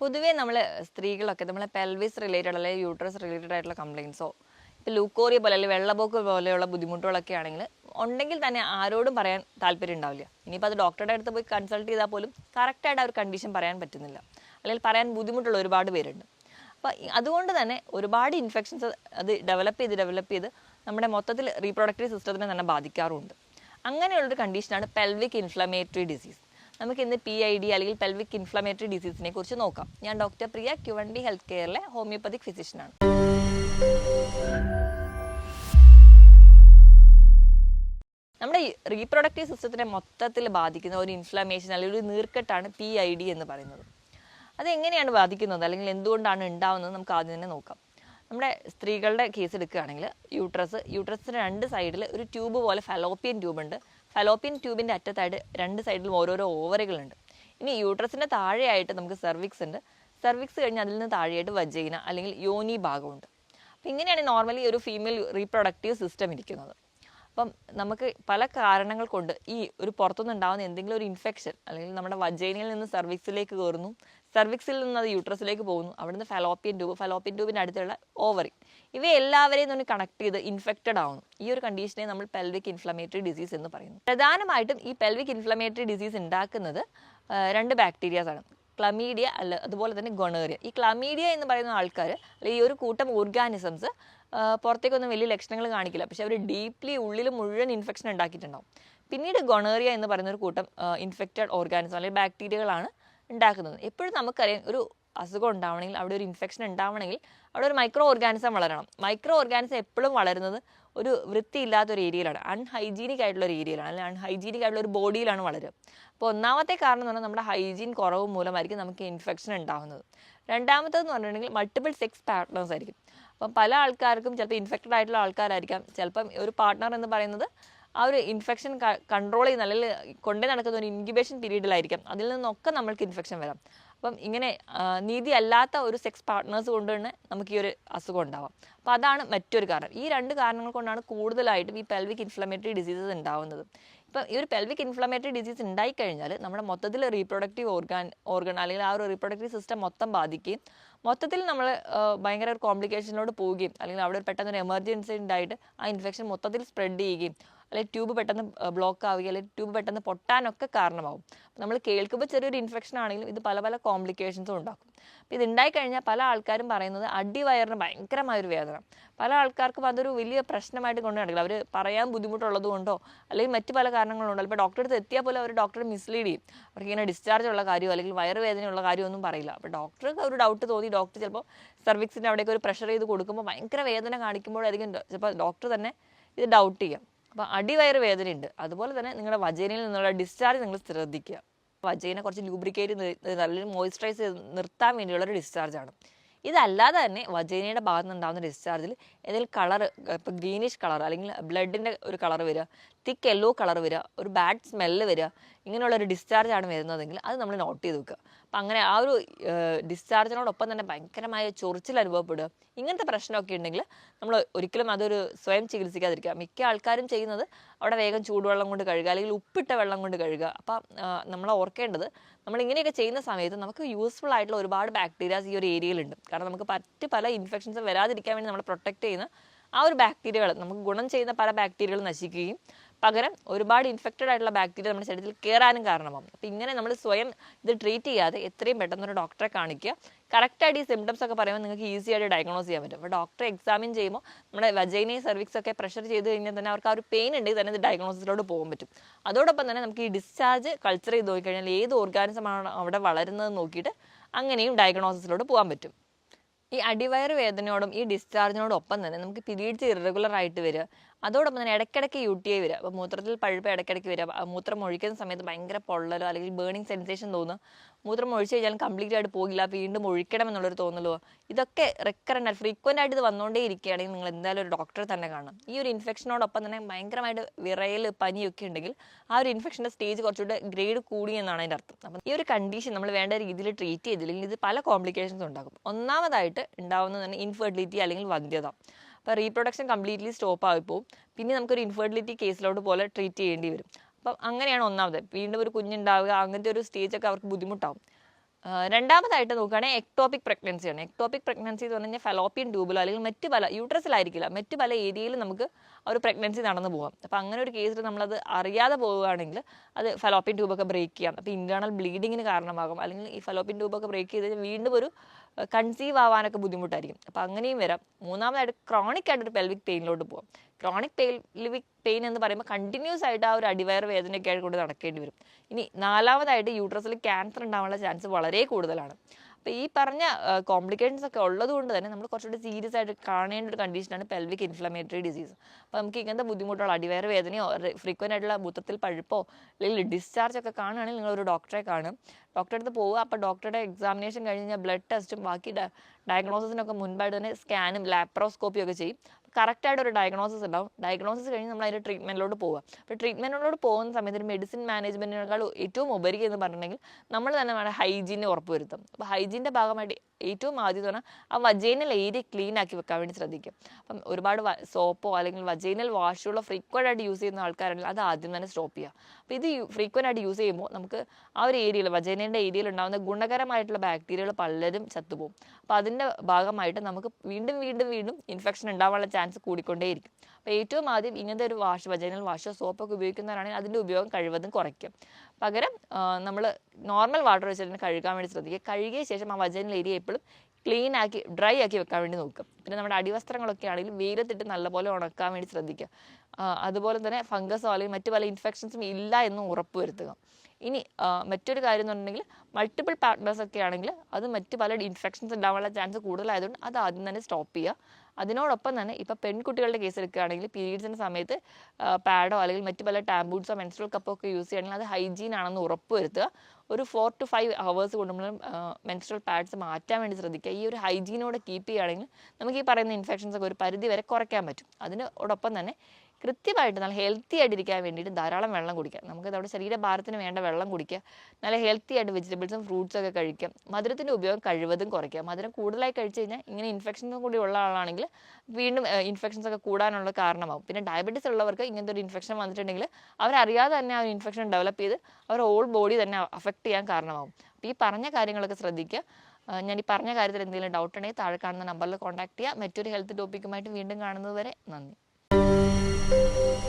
പൊതുവേ നമ്മൾ സ്ത്രീകളൊക്കെ നമ്മളെ പെൽവിസ് റിലേറ്റഡ് അല്ലെങ്കിൽ യൂട്രസ് റിലേറ്റഡ് ആയിട്ടുള്ള കംപ്ലയിൻസോ ഇപ്പോൾ ലൂക്കോറിയ പോലെ അല്ലെങ്കിൽ വെള്ളപ്പൊക്ക പോലെയുള്ള ബുദ്ധിമുട്ടുകളൊക്കെ ആണെങ്കിൽ ഉണ്ടെങ്കിൽ തന്നെ ആരോടും പറയാൻ താല്പര്യം ഉണ്ടാവില്ല. ഇനിയിപ്പോൾ അത് ഡോക്ടറുടെ അടുത്ത് പോയി കൺസൾട്ട് ചെയ്താൽ പോലും കറക്റ്റായിട്ട് ആ ഒരു കണ്ടീഷൻ പറയാൻ പറ്റുന്നില്ല. അല്ലെങ്കിൽ പറയാൻ ബുദ്ധിമുട്ടുള്ള ഒരുപാട് പേരുണ്ട്. അപ്പോൾ അതുകൊണ്ട് തന്നെ ഒരുപാട് ഇൻഫെക്ഷൻസ് അത് ഡെവലപ്പ് ചെയ്ത് ഡെവലപ്പ് ചെയ്ത് നമ്മുടെ മൊത്തത്തിൽ റീപ്രൊഡക്റ്റീവ് സിസ്റ്റത്തിനെ തന്നെ ബാധിക്കാറുണ്ട് അങ്ങനെയുള്ളൊരു കണ്ടീഷനാണ് പെൽവിക് ഇൻഫ്ലമേറ്ററി ഡിസീസ് നമുക്ക് ഇന്ന് പി ഐ ഡി അല്ലെങ്കിൽ പെൽവിക് ഇൻഫ്ലമേറ്ററി ഡിസീസിനെ കുറിച്ച് നോക്കാം. ഞാൻ doctor Priya Q N B health കെയറിലെ homoeopathic ഫിസിഷ്യനാണ് നമ്മുടെ റീപ്രൊഡക്റ്റീവ് സിസ്റ്റത്തിനെ മൊത്തത്തിൽ ബാധിക്കുന്ന ഒരു ഇൻഫ്ലമേഷൻ അല്ലെങ്കിൽ ഒരു നീർക്കെട്ടാണ് പി ഐ ഡി എന്ന് പറയുന്നത്. അത് എങ്ങനെയാണ് ബാധിക്കുന്നത്? അല്ലെങ്കിൽ എന്തുകൊണ്ടാണ് ഉണ്ടാവുന്നത്? നമുക്ക് ആദ്യം തന്നെ നോക്കാം. നമ്മുടെ സ്ത്രീകളുടെ കേസ് എടുക്കുകയാണെങ്കിൽ യൂട്രസ് യൂട്രസിന്റെ രണ്ട് സൈഡിൽ ഒരു ട്യൂബ് പോലെ ഫലോപ്പിയൻ ട്യൂബ് ഉണ്ട്. ഫലോപ്പിയൻ ട്യൂബിന്റെ അറ്റത്തായിട്ട് രണ്ട് സൈഡിലും ഓരോരോ ഓവറുകളുണ്ട്. ഇനി യൂട്രസിന്റെ താഴെയായിട്ട് നമുക്ക് സെർവിക്സ് ഉണ്ട്. സെർവിക്സ് കഴിഞ്ഞ് അതിൽ നിന്ന് താഴെയായിട്ട് വജൈന അല്ലെങ്കിൽ യോനി ഭാഗമുണ്ട്. അപ്പം ഇങ്ങനെയാണ് നോർമലി ഒരു ഫീമെയിൽ റീപ്രൊഡക്റ്റീവ് സിസ്റ്റം ഇരിക്കുന്നത്. അപ്പം നമുക്ക് പല കാരണങ്ങൾ കൊണ്ട് ഈ ഒരു പുറത്തുനിന്ന് ഉണ്ടാകുന്ന എന്തെങ്കിലും ഒരു ഇൻഫെക്ഷൻ അല്ലെങ്കിൽ നമ്മുടെ വജൈനയിൽ നിന്ന് സർവിക്സിലേക്ക് കയറുന്നു സർവിക്സിൽ നിന്ന് അത് യൂട്രസിലേക്ക് പോകുന്നു. അവിടുന്ന് ഫലോപ്പിയൻ ട്യൂബ് ഫലോപ്പിയൻ ട്യൂബിന്റെ അടുത്തുള്ള ഓവറി ഇവയെല്ലാവരെയും ഒന്ന് കണക്ട് ചെയ്ത് ഇൻഫെക്റ്റഡ് ആവുന്നു. ഈ ഒരു കണ്ടീഷനെ നമ്മൾ പെൽവിക് ഇൻഫ്ലമേറ്ററി ഡിസീസ് എന്ന് പറയുന്നു. പ്രധാനമായിട്ടും ഈ പെൽവിക് ഇൻഫ്ലമേറ്ററി ഡിസീസ് ഉണ്ടാക്കുന്നത് രണ്ട് ബാക്ടീരിയാസ് ആണ്. ക്ലമീഡിയ അല്ല അതുപോലെ തന്നെ ഗൊണേറിയ ഈ ക്ലമീഡിയ എന്ന് പറയുന്ന ആൾക്കാർ അല്ലെങ്കിൽ ഈ ഒരു കൂട്ടം ഓർഗാനിസംസ് പുറത്തേക്കൊന്നും വലിയ ലക്ഷണങ്ങൾ കാണിക്കില്ല. പക്ഷെ അവർ ഡീപ്ലി ഉള്ളിൽ മുഴുവൻ ഇൻഫെക്ഷൻ ഉണ്ടാക്കിയിട്ടുണ്ടാവും. പിന്നീട് ഗൊണേറിയ എന്ന് പറയുന്ന ഒരു കൂട്ടം ഇൻഫെക്റ്റഡ് ഓർഗാനിസം അല്ലെങ്കിൽ ബാക്ടീരിയകളാണ് ഉണ്ടാക്കുന്നത്. എപ്പോഴും നമുക്കറിയാം ഒരു അസുഖം ഉണ്ടാവണമെങ്കിൽ അവിടെ ഒരു ഇൻഫെക്ഷൻ ഉണ്ടാവണമെങ്കിൽ അവിടെ ഒരു മൈക്രോ ഓർഗാനിസം വളരണം. മൈക്രോ ഓർഗാനിസം എപ്പോഴും വളരുന്നത് ഒരു വൃത്തിയില്ലാത്ത ഒരു ഏരിയയിലാണ് അൺഹൈജീനിക് ആയിട്ടുള്ള ഒരു ഏരിയയിലാണ് അല്ലെങ്കിൽ അൺഹൈജീനിക് ആയിട്ടുള്ള ഒരു ബോഡിയിലാണ് വളരുക. അപ്പോൾ ഒന്നാമത്തെ കാരണം എന്ന് പറഞ്ഞാൽ നമ്മുടെ ഹൈജീൻ കുറവ് മൂലമായിരിക്കും നമുക്ക് ഇൻഫെക്ഷൻ ഉണ്ടാകുന്നത് രണ്ടാമത്തേന്ന് പറഞ്ഞിട്ടുണ്ടെങ്കിൽ മൾട്ടിപ്പിൾ സെക്സ് പാർട്ട്നേഴ്സ് ആയിരിക്കും. അപ്പം പല ആൾക്കാർക്കും ചിലപ്പോൾ ഇൻഫെക്റ്റഡ് ആയിട്ടുള്ള ആൾക്കാരായിരിക്കാം. ചിലപ്പം ഒരു പാർട്ട്ണർ എന്ന് പറയുന്നത് ആ ഒരു ഇൻഫെക്ഷൻ കൺട്രോൾ ചെയ്യുന്ന അല്ലെങ്കിൽ കൊണ്ടേ നടക്കുന്ന ഒരു ഇൻക്യുബേഷൻ പീരീഡിലായിരിക്കാം. അതിൽ നിന്നൊക്കെ നമ്മൾക്ക് ഇൻഫെക്ഷൻ വരാം. അപ്പം ഇങ്ങനെ നീതി അല്ലാത്ത ഒരു സെക്സ് പാർട്ട്നേഴ്സ് കൊണ്ട് തന്നെ നമുക്ക് ഈ ഒരു അസുഖം ഉണ്ടാവാം. അപ്പോൾ അതാണ് മറ്റൊരു കാരണം. ഈ രണ്ട് കാരണങ്ങൾ കൊണ്ടാണ് കൂടുതലായിട്ടും ഈ പെൽവിക് ഇൻഫ്ലമേറ്ററി ഡിസീസസ് ഉണ്ടാവുന്നത്. ഇപ്പം ഈ ഒരു പെൽവിക് ഇൻഫ്ലമേറ്ററി ഡിസീസ് ഉണ്ടായിക്കഴിഞ്ഞാൽ നമ്മുടെ മൊത്തത്തിൽ റീപ്രൊഡക്റ്റീവ് ഓർഗാൻ ഓർഗൺ അല്ലെങ്കിൽ ആ ഒരു റീപ്രൊഡക്റ്റീവ് സിസ്റ്റം മൊത്തം ബാധിക്കുകയും മൊത്തത്തിൽ നമ്മൾ ഭയങ്കര ഒരു കോംപ്ലിക്കേഷനിലോട്ട് പോവുകയും അല്ലെങ്കിൽ അവിടെ ഒരു പെട്ടെന്ന് ഒരു എമർജൻസി ഉണ്ടായിട്ട് ആ ഇൻഫെക്ഷൻ മൊത്തത്തിൽ സ്പ്രെഡ് ചെയ്യുകയും അല്ലെങ്കിൽ ട്യൂബ് പെട്ടെന്ന് ബ്ലോക്ക് ആവുകയും അല്ലെങ്കിൽ ട്യൂബ് പെട്ടെന്ന് പൊട്ടാനൊക്കെ കാരണമാവും. നമ്മൾ കേൾക്കുമ്പോൾ ചെറിയൊരു ഇൻഫെക്ഷൻ ആണെങ്കിലും ഇത് പല പല കോംപ്ലിക്കേഷൻസും ഉണ്ടാക്കും. അപ്പോൾ ഇത് ഉണ്ടായി കഴിഞ്ഞാൽ പല ആൾക്കാരും പറയുന്നത് അടിവയറിന് ഭയങ്കരമായൊരു വേദന. പല ആൾക്കാർക്കും അതൊരു വലിയ പ്രശ്നമായിട്ട് കൊണ്ട് നടക്കില്ല. അവർ പറയാൻ ബുദ്ധിമുട്ടുള്ളത് കൊണ്ടോ അല്ലെങ്കിൽ മറ്റു പല കാരണങ്ങളുണ്ടോ ഇപ്പോൾ ഡോക്ടറെ അടുത്ത് എത്തിയാൽ പോലും അവർ ഡോക്ടറെ മിസ്ലീഡ് ചെയ്യും. അവർക്ക് ഇങ്ങനെ ഡിസ്ചാർജ് ഉള്ള കാര്യമോ അല്ലെങ്കിൽ വയറുവേദനയുള്ള കാര്യമൊന്നും പറയില്ല. അപ്പോൾ ഡോക്ടർക്ക് ഒരു ഡൗട്ട് തോന്നി. ഡോക്ടർ ചിലപ്പോൾ സർവിക്സിന്റെ അവിടേക്ക് ഒരു പ്രഷർ ചെയ്ത് കൊടുക്കുമ്പോൾ ഭയങ്കര വേദന കാണിക്കുമ്പോഴായിരിക്കും. ചിലപ്പോൾ ഡോക്ടർ തന്നെ ഇത് ഡൗട്ട് ചെയ്യാം. അപ്പോൾ അടിവയറ് വേദനയുണ്ട്. അതുപോലെ തന്നെ നിങ്ങളുടെ വജേനയിൽ നിന്നുള്ള ഡിസ്ചാർജ് നിങ്ങൾ ശ്രദ്ധിക്കുക. വജൈന കുറച്ച് ലൂബ്രിക്കേറ്റ് നല്ലൊരു മോയിസ്ചറൈസ് നിർത്താൻ വേണ്ടിയുള്ള ഒരു ഡിസ്ചാർജാണ് ഇതല്ലാതെ തന്നെ വജൈനയുടെ ഭാഗത്ത് നിന്നുണ്ടാകുന്ന ഡിസ്ചാർജിൽ ഏതെങ്കിലും കളർ ഇപ്പോൾ ഗ്രീനിഷ് കളർ അല്ലെങ്കിൽ ബ്ലഡിന്റെ ഒരു കളർ വരിക തിക്ക് യെല്ലോ കളർ വരിക ഒരു ബാഡ് സ്മെല്ല് വരിക ഇങ്ങനെയുള്ള ഒരു ഡിസ്ചാർജ് ആണ് വരുന്നതെങ്കിൽ അത് നമ്മൾ നോട്ട് ചെയ്ത് വെക്കുക. അപ്പം അങ്ങനെ ആ ഒരു ഡിസ്ചാർജിനോടൊപ്പം തന്നെ ഭയങ്കരമായ ചൊറിച്ചിൽ അനുഭവപ്പെടുക. ഇങ്ങനത്തെ പ്രശ്നമൊക്കെ ഉണ്ടെങ്കിൽ നമ്മൾ ഒരിക്കലും അതൊരു സ്വയം ചികിത്സിക്കാതിരിക്കുക. മിക്ക ആൾക്കാരും ചെയ്യുന്നത് അവിടെ വേഗം ചൂടുവെള്ളം കൊണ്ട് കഴുകുക അല്ലെങ്കിൽ ഉപ്പിട്ട വെള്ളം കൊണ്ട് കഴുകുക. അപ്പം നമ്മൾ ഓർക്കേണ്ടത് നമ്മൾ ഇങ്ങനെയൊക്കെ ചെയ്യുന്ന സമയത്ത് നമുക്ക് യൂസ്ഫുൾ ആയിട്ടുള്ള ഒരുപാട് ബാക്ടീരിയാസ് ഈ ഒരു ഏരിയയിലുണ്ട് കാരണം നമുക്ക് മറ്റ് പല ഇൻഫെക്ഷൻസും വരാതിരിക്കാൻ വേണ്ടി നമ്മൾ പ്രൊട്ടക്ട് ചെയ്യുന്ന ആ ഒരു ബാക്ടീരിയകൾ നമുക്ക് ഗുണം ചെയ്യുന്ന പല ബാക്ടീരിയകൾ നശിക്കുകയും പകരം ഒരുപാട് ഇൻഫെക്റ്റഡ് ആയിട്ടുള്ള ബാക്ടീരിയ നമ്മുടെ ശരീരത്തിൽ കയറാനും കാരണമാകും അപ്പം ഇങ്ങനെ നമ്മൾ സ്വയം ഇത് ട്രീറ്റ് ചെയ്യാതെ എത്രയും പെട്ടെന്ന് ഒരു ഡോക്ടറെ കാണിക്കുക. കറക്റ്റായിട്ട് ഈ സിംറ്റംസ് ഒക്കെ പറയുമ്പോൾ നിങ്ങൾക്ക് ഈസി ആയിട്ട് ഡയഗ്നോസ് ചെയ്യാൻ പറ്റും. അപ്പോൾ ഡോക്ടറെ എക്സാമിൻ ചെയ്യുമ്പോൾ നമ്മുടെ വജൈനി സർവിക്സ് ഒക്കെ പ്രഷർ ചെയ്ത് കഴിഞ്ഞാൽ തന്നെ അവർക്ക് ആ ഒരു പെയിൻ ഉണ്ടെങ്കിൽ തന്നെ ഇത് ഡയഗ്നോസിലോട്ട് പോകാൻ പറ്റും. അതോടൊപ്പം തന്നെ നമുക്ക് ഈ ഡിസ്ചാർജ് കൾച്ചർ ചെയ്ത് നോക്കിക്കഴിഞ്ഞാൽ ഏത് ഓർഗാനിസമാണ് അവിടെ വളരുന്നത് നോക്കിയിട്ട് അങ്ങനെയും ഡയഗ്നോസിസിലോട്ട് പോകാൻ പറ്റും. ഈ അടിവയർ വേദനയോടും ഈ ഡിസ്ചാർജിനോടും ഒപ്പം തന്നെ നമുക്ക് പിരീഡ്സ് ഇറഗുലർ ആയിട്ട് വരിക. അതോടൊപ്പം തന്നെ ഇടയ്ക്കിടയ്ക്ക് യു ടി ഐ വരിക. അപ്പോൾ മൂത്രത്തിൽ പഴുപ്പ് ഇടയ്ക്കിടയ്ക്ക് വരിക. മൂത്രം ഒഴിക്കുന്ന സമയത്ത് ഭയങ്കര പൊള്ളലോ അല്ലെങ്കിൽ ബേണിംഗ് സെൻസേഷൻ തോന്നുക. മൂത്രം ഒഴിച്ചു കഴിഞ്ഞാലും കംപ്ലീറ്റ് ആയിട്ട് പോകില്ല വീണ്ടും ഒഴിക്കണം എന്നുള്ളൊരു തോന്നലോ? ഇതൊക്കെ റെക്കറന്റ് ആയിട്ട് ഫ്രീക്വന്റ് ആയിട്ട് ഇത് വന്നുകൊണ്ടേ ഇരിക്കുകയാണെങ്കിൽ നിങ്ങൾ എന്തായാലും ഒരു ഡോക്ടറെ തന്നെ കാണണം. ഈ ഒരു ഇൻഫെക്ഷനോടൊപ്പം തന്നെ ഭയങ്കരമായിട്ട് വിറയൽ പനിയൊക്കെ ഉണ്ടെങ്കിൽ ആ ഒരു ഇൻഫെക്ഷന്റെ സ്റ്റേജ് കുറച്ചുകൂടെ ഗ്രേഡ് കൂടി എന്നാണ് അതിന്റെ അർത്ഥം. അപ്പം ഈ ഒരു കണ്ടീഷൻ നമ്മൾ വേണ്ട രീതിയിൽ ട്രീറ്റ് ചെയ്തില്ലെങ്കിൽ ഇത് പല കോംപ്ലിക്കേഷൻസ് ഉണ്ടാകും ഒന്നാമതായിട്ട് ഉണ്ടാവുന്നത് തന്നെ ഇൻഫെർട്ടിലിറ്റി അല്ലെങ്കിൽ വന്ധ്യത. അപ്പോൾ റീപ്രൊഡക്ഷൻ കംപ്ലീറ്റ്ലി സ്റ്റോപ്പ് ആയിപ്പോവും. പിന്നെ നമുക്കൊരു ഇൻഫെർട്ടിലിറ്റി കേസിലോട്ട് പോലെ ട്രീറ്റ് ചെയ്യേണ്ടി വരും. അപ്പം അങ്ങനെയാണ് ഒന്നാമത്. വീണ്ടും ഒരു കുഞ്ഞുണ്ടാവുക അങ്ങനത്തെ ഒരു സ്റ്റേജ് ഒക്കെ അവർക്ക് ബുദ്ധിമുട്ടാവും. രണ്ടാമതായിട്ട് നോക്കുകയാണെങ്കിൽ എക്ടോപിക് പ്രഗ്നൻസിയാണ് എക്ടോപിക് പ്രഗ്നൻസി എന്ന് പറഞ്ഞു കഴിഞ്ഞാൽ ഫലോപ്പിയൻ ട്യൂബിലോ അല്ലെങ്കിൽ മറ്റ് പല യൂട്രസിലായിരിക്കില്ല മറ്റ് പല ഏരിയയിലും നമുക്ക് ഒരു പ്രഗ്നൻസി നടന്നു പോകാം. അപ്പോൾ അങ്ങനെ ഒരു കേസിൽ നമ്മളത് അറിയാതെ പോവുകയാണെങ്കിൽ അത് ഫലോപ്പിയൻ ട്യൂബൊക്കെ ബ്രേക്ക് ചെയ്യാം. അപ്പോൾ ഇന്റേണൽ ബ്ലീഡിങ്ങിന് കാരണമാകും. അല്ലെങ്കിൽ ഈ ഫലോപ്പിയൻ ട്യൂബൊക്കെ ബ്രേക്ക് ചെയ്ത് കഴിഞ്ഞാൽ വീണ്ടും ഒരു കൺസീവ് ആവാനൊക്കെ ബുദ്ധിമുട്ടായിരിക്കും. അപ്പോൾ അങ്ങനെയും വരാം. മൂന്നാമതായിട്ട് ക്രോണിക് ആയിട്ട് ഒരു പെൽവിക് പെയിനിലോട്ട് പോകാം ക്രോണിക് പെൽവിക് പെയിൻ എന്ന് പറയുമ്പോൾ കണ്ടിന്യൂസ് ആയിട്ട് ആ ഒരു അടിവയർ വേദനയൊക്കെ ആയിട്ട് കൊണ്ട് നടക്കേണ്ടി വരും. ഇനി നാലാമതായിട്ട് യൂട്രസിൽ ക്യാൻസർ ഉണ്ടാവാനുള്ള ചാൻസ് വളരെ കൂടുതലാണ്. അപ്പോൾ ഈ പറഞ്ഞ കോംപ്ലിക്കേഷൻസ് ഒക്കെ ഉള്ളത് കൊണ്ട് തന്നെ നമ്മൾ കുറച്ചുകൂടി സീരിയസ് ആയിട്ട് കാണേണ്ട ഒരു കണ്ടീഷനാണ് പെൽവിക് ഇൻഫ്ലമേറ്ററി ഡിസീസ് അപ്പോൾ നമുക്ക് ഇങ്ങനത്തെ ബുദ്ധിമുട്ടുള്ള അടിവയറ് വേദനയോ ഫ്രീക്വന്റ് ആയിട്ടുള്ള മൂത്രത്തിൽ പഴുപ്പോ അല്ലെങ്കിൽ ഡിസ്ചാർജ് ഒക്കെ കാണുകയാണെങ്കിൽ നിങ്ങൾ ഒരു ഡോക്ടറെ കാണും. ഡോക്ടറെ അടുത്ത് പോവുക അപ്പോൾ ഡോക്ടറുടെ എക്സാമിനേഷൻ കഴിഞ്ഞ് കഴിഞ്ഞാൽ ബ്ലഡ് ടെസ്റ്റും ബാക്കി ഡയഗ്നോസിസിനൊക്കെ മുൻപായിട്ട് തന്നെ സ്കാനും ലാപ്രോസ്കോപ്പിയും ഒക്കെ ചെയ്യും. കറക്റ്റായിട്ട് ഒരു ഡയഗ്നോസിസ് ഉണ്ടാവും. ഡയഗ്നോസിസ് കഴിഞ്ഞ് നമ്മൾ അതിന്റെ ട്രീറ്റ്മെന്റിലോട്ട് പോവുക. അപ്പോൾ ട്രീറ്റ്മെന്റിലോട്ട് പോകുന്ന സമയത്ത് മെഡിസിൻ മാനേജ്മെന്റിനേക്കാൾ ഏറ്റവും ഉപരി എന്ന് പറഞ്ഞിട്ടുണ്ടെങ്കിൽ നമ്മൾ തന്നെ വേണം ഹൈജീനെ ഉറപ്പുവരുത്തും അപ്പോൾ ഹൈജീന്റെ ഭാഗമായിട്ട് ഏറ്റവും ആദ്യം എന്ന് പറഞ്ഞാൽ ആ വജൈനൽ ഏരിയ ക്ലീൻ ആക്കി വെക്കാൻ വേണ്ടി ശ്രദ്ധിക്കും. അപ്പം ഒരുപാട് സോപ്പോ അല്ലെങ്കിൽ വജൈനൽ വാഷുകളോ ഫ്രീക്വന്റ് ആയിട്ട് യൂസ് ചെയ്യുന്ന ആൾക്കാരാണെങ്കിൽ അത് ആദ്യം തന്നെ സ്റ്റോപ്പ് ചെയ്യുക അപ്പോൾ ഇത് ഫ്രീക്വന്റ് ആയിട്ട് യൂസ് ചെയ്യുമ്പോൾ നമുക്ക് ആ ഒരു ഏരിയയിൽ വജൈനേന്റെ ഏരിയയിൽ ഉണ്ടാകുന്ന ഗുണകരമായിട്ടുള്ള ബാക്ടീരിയകൾ പലരും ചത്തുപോകും അപ്പോൾ അതിന്റെ ഭാഗമായിട്ട് നമുക്ക് വീണ്ടും വീണ്ടും വീണ്ടും ഇൻഫെക്ഷൻ ഉണ്ടാവാനുള്ള ചാൻസ് കൂടിക്കൊണ്ടേയിരിക്കും. അപ്പോൾ ഏറ്റവും ആദ്യം ഇങ്ങനത്തെ ഒരു വാഷ് വജനൽ വാഷോ സോപ്പൊക്കെ ഉപയോഗിക്കുന്നവരാണെങ്കിൽ അതിന്റെ ഉപയോഗം കഴിവതും കുറയ്ക്കും. പകരം നമ്മൾ നോർമൽ വാട്ടർ വെച്ച് തന്നെ കഴുകാൻ വേണ്ടി ശ്രദ്ധിക്കുക. കഴുകിയ ശേഷം ആ വജനൽ ഏരിയ എപ്പോഴും ക്ലീൻ ആക്കി ഡ്രൈ ആക്കി വെക്കാൻ വേണ്ടി നോക്കും പിന്നെ നമ്മുടെ അടിവസ്ത്രങ്ങളൊക്കെ ആണെങ്കിലും വെയിലത്തിട്ട് നല്ലപോലെ ഉണക്കാൻ വേണ്ടി ശ്രദ്ധിക്കുക. അതുപോലെ തന്നെ ഫംഗസോ അല്ലെങ്കിൽ മറ്റു പല ഇൻഫെക്ഷൻസും ഇല്ല എന്നും ഉറപ്പുവരുത്തുക ഇനി മറ്റൊരു കാര്യം എന്ന് പറഞ്ഞിട്ടുണ്ടെങ്കിൽ മൾട്ടിപ്പിൾ പാർട്ട്നേഴ്സ് ഒക്കെ ആണെങ്കിൽ അത് മറ്റ് പല ഇൻഫെക്ഷൻസ് ഉണ്ടാവാനുള്ള ചാൻസ് കൂടുതലായതുകൊണ്ട് അത് ആദ്യം തന്നെ സ്റ്റോപ്പ് ചെയ്യുക. അതിനോടൊപ്പം തന്നെ ഇപ്പോൾ പെൺകുട്ടികളുടെ കേസ് എടുക്കുകയാണെങ്കിൽ പീരീഡ്സിന്റെ സമയത്ത് പാഡോ അല്ലെങ്കിൽ മറ്റ് പല ടാബ്ലറ്റ്സോ മെൻസ്ട്രൽ കപ്പോ ഒക്കെ യൂസ് ചെയ്യണമെങ്കിൽ അത് ഹൈജീൻ ആണെന്ന് ഉറപ്പ് വരുത്തുക. ഒരു ഫോർ ടു ഫൈവ് ഹവേഴ്സ് കൊണ്ട് നമ്മൾ മെൻസ്ട്രൽ പാഡ്സ് മാറ്റാൻ വേണ്ടി ശ്രദ്ധിക്കുക. ഈ ഒരു ഹൈജീനോടെ കീപ്പ് ചെയ്യുകയാണെങ്കിൽ നമുക്ക് ഈ പറയുന്ന ഇൻഫെക്ഷൻസ് ഒക്കെ ഒരു പരിധി വരെ കുറയ്ക്കാൻ പറ്റും. അതിനോടൊപ്പം തന്നെ കൃത്യമായിട്ട് നല്ല ഹെൽത്തി ആയിട്ടിരിക്കാൻ വേണ്ടിയിട്ട് ധാരാളം വെള്ളം കുടിക്കുക. നമുക്ക് നമ്മുടെ ശരീരഭാരത്തിന് വേണ്ട വെള്ളം കുടിക്കുക. നല്ല ഹെൽത്തി ആയിട്ട് വെജിറ്റബിൾസും ഫ്രൂട്ട്സും ഒക്കെ കഴിക്കുക. മധുരത്തിന്റെ ഉപയോഗം കഴിവതും കുറയ്ക്കുക. മധുരം കൂടുതലായി കഴിച്ചു കഴിഞ്ഞാൽ ഇങ്ങനെ ഇൻഫെക്ഷൻസ് കൂടി ഉള്ള ആളാണെങ്കിൽ വീണ്ടും ഇൻഫെക്ഷൻസ് ഒക്കെ കൂടാനുള്ള കാരണമാവും. പിന്നെ ഡയബറ്റീസ് ഉള്ളവർക്ക് ഇങ്ങനത്തെ ഒരു ഇൻഫെക്ഷൻ വന്നിട്ടുണ്ടെങ്കിൽ അവരറിയാതെ തന്നെ ആ ഇൻഫെക്ഷൻ ഡെവലപ്പ് ചെയ്ത് അവർ ഓൾ ബോഡി തന്നെ അഫക്റ്റ് ചെയ്യാൻ കാരണമാവും. അപ്പോൾ ഈ പറഞ്ഞ കാര്യങ്ങളൊക്കെ ശ്രദ്ധിക്കുക. ഞാൻ ഈ പറഞ്ഞ കാര്യത്തിൽ എന്തെങ്കിലും ഡൗട്ട് ഉണ്ടെങ്കിൽ താഴെ കാണുന്ന നമ്പറിൽ കോൺടാക്ട് ചെയ്യുക. മറ്റൊരു ഹെൽത്ത് ടോപ്പിക്കുമായിട്ട് വീണ്ടും കാണുന്നത് വരെ നന്ദി.